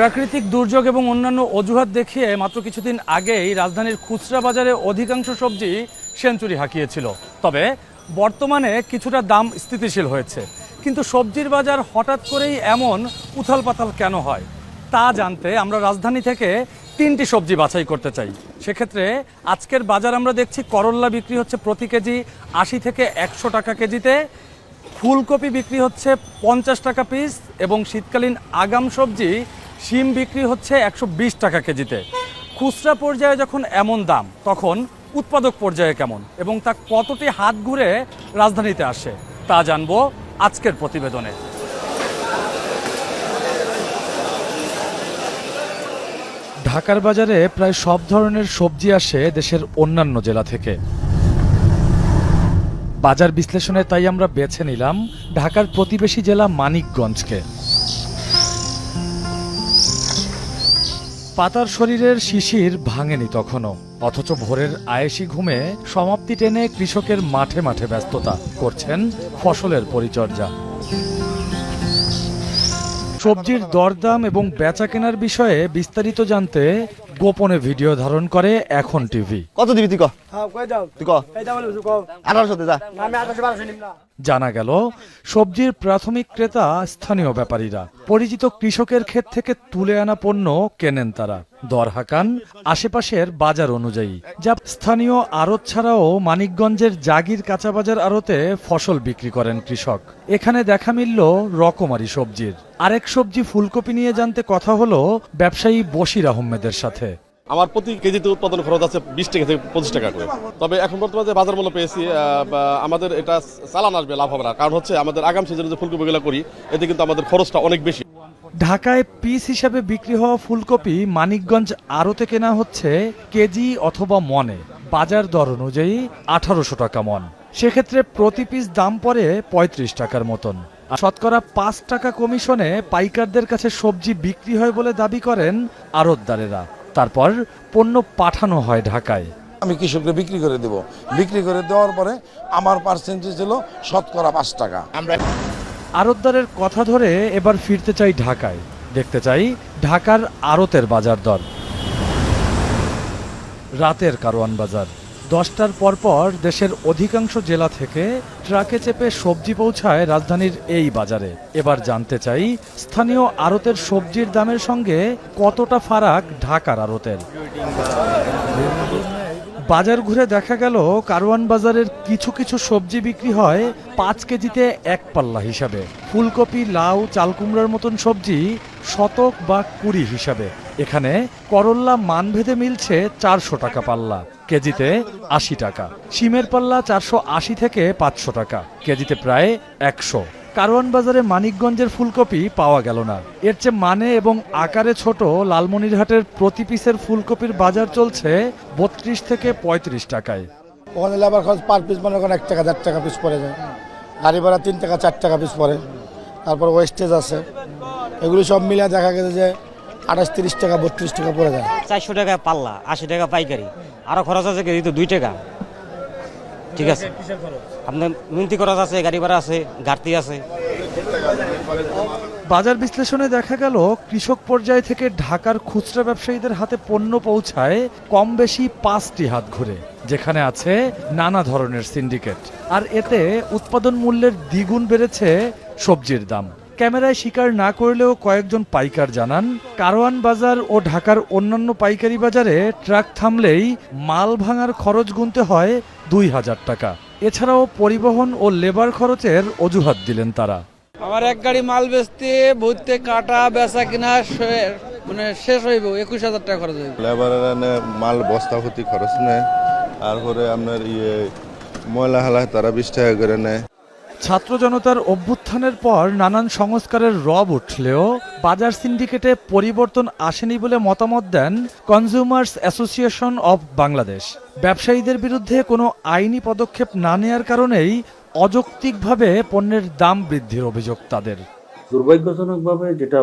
প্রাকৃতিক দুর্যোগ এবং অন্যান্য অজুহাত দেখিয়ে মাত্র কিছুদিন আগেই রাজধানীর খুচরা বাজারে অধিকাংশ সবজি সেঞ্চুরি হাঁকিয়েছিল। তবে বর্তমানে কিছুটা দাম স্থিতিশীল হয়েছে। কিন্তু সবজির বাজার হঠাৎ করেই এমন উথাল পাথাল কেন হয়? তা জানতে আমরা রাজধানী থেকে তিনটি সবজি বাছাই করতে চাই। সেক্ষেত্রে আজকের বাজার আমরা দেখছি করল্লা বিক্রি হচ্ছে প্রতি কেজি আশি থেকে একশো টাকা কেজিতে, ফুলকপি বিক্রি হচ্ছে পঞ্চাশ টাকা পিস এবং শীতকালীন আগাম সবজি শিম বিক্রি হচ্ছে একশো বিশ টাকা কেজিতে। খুচরা পর্যায়ে যখন এমন দাম, তখন উৎপাদক পর্যায়ে কেমন এবং তা কতটি হাত ঘুরে রাজধানীতে আসে, তা জানব আজকের প্রতিবেদনে। ঢাকার বাজারে প্রায় সব ধরনের সবজি আসে দেশের অন্যান্য জেলা থেকে। বাজার বিশ্লেষণে তাই আমরা বেছে নিলাম ঢাকার প্রতিবেশী জেলা মানিকগঞ্জকে। পাতার শরীরের শিশির ভাঙেনি তখনও, অথচ ভোরের আয়েসি ঘুমে সমাপ্তি টেনে কৃষকের মাঠে মাঠে ব্যস্ততা করছেন ফসলের পরিচর্যা। সবজির দরদাম এবং বেচা কেনার বিষয়ে বিস্তারিত জানতে গোপনে ভিডিও ধারণ করে এখন টিভি। কত দিবি তুই ক? হ্যাঁ তুই জানা গেল সবজির প্রাথমিক ক্রেতা স্থানীয় ব্যাপারীরা। পরিচিত কৃষকের ক্ষেত থেকে তুলে আনা পণ্য কেনেন তারা? দর হাকান আশেপাশের বাজার অনুযায়ী। যা স্থানীয় আড়ত ছাড়াও মানিকগঞ্জের জাগির কাঁচা বাজার আড়তে ফসল বিক্রি করেন কৃষক। এখানে দেখা মিলল রকমারি সবজির। আরেক সবজি ফুলকপি নিয়ে জানতে কথা হলো ব্যবসায়ী বশির আহমেদের সাথে। আমার প্রতি কেজিতে উৎপাদন খরচ আছে বিশ টাকা থেকে পঁচিশ টাকা করে। তবে এখন বর্তমানে বাজার মূল্য পেয়েছি আমাদের এটা চালান আসবে লাভ হবে না। কারণ হচ্ছে আমাদের আগাম সিজনে যে ফুলকপিগুলো করি, এতে কিন্তু আমাদের খরচটা অনেক বেশি। ঢাকায় পিস হিসাবে বিক্রি হওয়া ফুলকপি মানিকগঞ্জ আড়তে কেনা হচ্ছে কেজি অথবা মনে। বাজার দর অনুযায়ী আঠারোশো টাকা মন। সেক্ষেত্রে প্রতি পিস দাম পড়ে পঁয়ত্রিশ টাকার মতন। শতকরা পাঁচ টাকা কমিশনে পাইকারদের কাছে সবজি বিক্রি হয় বলে দাবি করেন আড়তদারেরা। তারপর পণ্য পাঠানো হয় ঢাকায়। আমি কৃষকদের বিক্রি করে দেব। বিক্রি করে দেওয়ার পরে আমার পার্সেন্টেজ ছিল শতকরা পাঁচ টাকা। আমরা আড়তদারের কথা ধরে এবার ফিরতে চাই ঢাকায়। দেখতে চাই ঢাকার আড়তের বাজার দর। রাতের কারওয়ান বাজার। দশটার পরপর দেশের অধিকাংশ জেলা থেকে ট্রাকে চেপে সবজি পৌঁছায় রাজধানীর এই বাজারে। এবার জানতে চাই, স্থানীয় আড়তের সবজির দামের সঙ্গে কতটা ফারাক ঢাকার আড়তের? বাজার ঘুরে দেখা গেল কারওয়ান বাজারের কিছু কিছু সবজি বিক্রি হয় পাঁচ কেজিতে এক পাল্লা হিসাবে। ফুলকপি, লাউ চালকুমড়ার মতন সবজি শতক বা কুড়ি হিসাবে। এখানে করল্লা মানভেদে মিলছে চারশো টাকা পাল্লা, কেজিতে আশি টাকা। সিমের পাল্লা চারশো আশি থেকে পাঁচশো টাকা, কেজিতে প্রায় একশো। কারওয়ান বাজারে মানিকগঞ্জের ফুলকপি পাওয়া গেল না। এর চেয়ে মানে এবং আকারে ছোট লালমনিরহাটের প্রতি পিসের ফুলকপির বাজার চলছে বত্রিশ থেকে পঁয়ত্রিশ টাকায়। ওখানে লেবার খরচ পার পিস মনে করেন এক টাকা দেড় টাকা পিস পড়ে যায়। গাড়ি ভাড়া তিন টাকা চার টাকা পিস পড়ে। তারপর ওয়েস্টেজ আছে। এগুলো সব মিলে দেখা গেছে যে আঠাশ তিরিশ টাকা বত্রিশ টাকা পড়ে যায়। চারশো টাকা পাল্লা আশি টাকা পাইকারি। আরও খরচ আছে দুই টাকা। ঠিক আছে। আপনার মিনতি খরচ আছে, গাড়ি ভাড়া আছে, ঘাটতি আছে। বাজার বিশ্লেষণে দেখা গেল, কৃষক পর্যায় থেকে ঢাকার খুচরা ব্যবসায়ীদের হাতে পণ্য পৌঁছায় কম বেশি পাঁচটি হাত ঘুরে, যেখানে আছে নানা ধরনের সিন্ডিকেট। আর এতে উৎপাদন মূল্যের দ্বিগুণ বেড়েছে সবজির দাম। ক্যামেরায় স্বীকার না করলেও কয়েকজন পাইকার জানান কারওয়ান বাজার ও ঢাকার অন্যান্য পাইকারি বাজারে ট্রাক থামলেই মাল ভাঙার খরচ গুনতে হয় দুই হাজার টাকা। এছাড়াও পরিবহন ও লেবার খরচের অজুহাত দিলেন তারা। আমার এক গাড়ি মাল বেচতে ভর্তি কাটা বেচা কিনা মানে শেষ হইব একুশ হাজার টাকা খরচ হইব। লেবারের এনে মাল বস্তা প্রতি খরচ নেয় তারপরে আপনার ইয়ে ময়লা হালা তারা বিশ টাকা করে নেয়। ছাত্র জনতার অভ্যুত্থানের পর নানান সংস্কারের রব উঠলেও বাজার সিন্ডিকেটে পরিবর্তন আসেনি বলে মতামত দেন কনজিউমার্স অ্যাসোসিয়েশন অব বাংলাদেশ। ব্যবসায়ীদের বিরুদ্ধে কোনো আইনি পদক্ষেপ না নেয়ার কারণেই অযৌক্তিকভাবে পণ্যের দাম বৃদ্ধির অভিযোগ তাদের। দুর্ভাগ্যজনকভাবে যেটা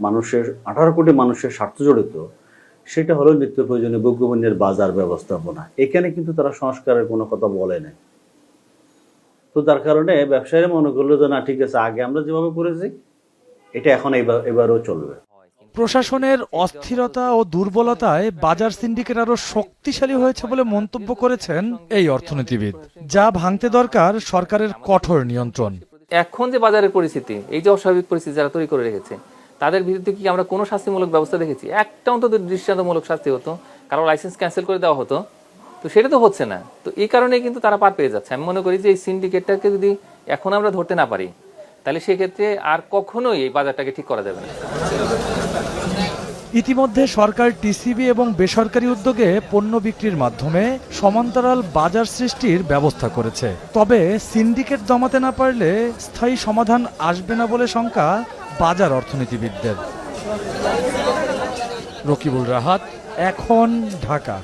মানুষের, আঠারো কোটি মানুষের স্বার্থ জড়িত, সেটা হলো নিত্য প্রয়োজনীয় ভোগ্যপণ্যের বাজার ব্যবস্থাপনা। এখানে কিন্তু তারা সংস্কারের কোনো কথা বলে নাই। তো তার কারণে ব্যবসায়ীরা মনে করল যে না ঠিক আছে আগে আমরা যেভাবে করেছি এটা এখন এবার এবারও চলবে। প্রশাসনের অস্থিরতা ও দুর্বলতায় বাজার সিন্ডিকেট আরও শক্তিশালী হয়েছে বলে মন্তব্য করেছেন এই অর্থনীতিবিদ। যা ভাঙতে দরকার সরকারের কঠোর নিয়ন্ত্রণ। এখন যে বাজারের পরিস্থিতি এই যে অস্বাভাবিক পরিস্থিতি যারা তৈরি করে রেখেছে তাদের বিরুদ্ধে কি আমরা কোনো শাস্তিমূলক ব্যবস্থা দেখেছি? একটা অন্তত দৃষ্টান্তমূলক শাস্তি হতো কারও লাইসেন্স ক্যান্সেল করে দেওয়া হতো তো সেটা তো হচ্ছে না। তো এই কারণেই কিন্তু তারা পার পেয়ে যাচ্ছে। আমি মনে করি যে এই সিন্ডিকেটটাকে যদি এখন আমরা ধরতে না পারি, তাহলে সেক্ষেত্রে আর কখনোই এই বাজারটাকে ঠিক করা যাবে না। ইতিমধ্যে সরকার টিসিবি এবং বেসরকারি উদ্যোগে পণ্য বিক্রির মাধ্যমে সমান্তরাল বাজার সৃষ্টির ব্যবস্থা করেছে। তবে সিন্ডিকেট দমাতে না পারলে স্থায়ী সমাধান আসবে না বলে শঙ্কা বাজার অর্থনীতিবিদদের। রকিবুল রাহাত, এখন ঢাকা।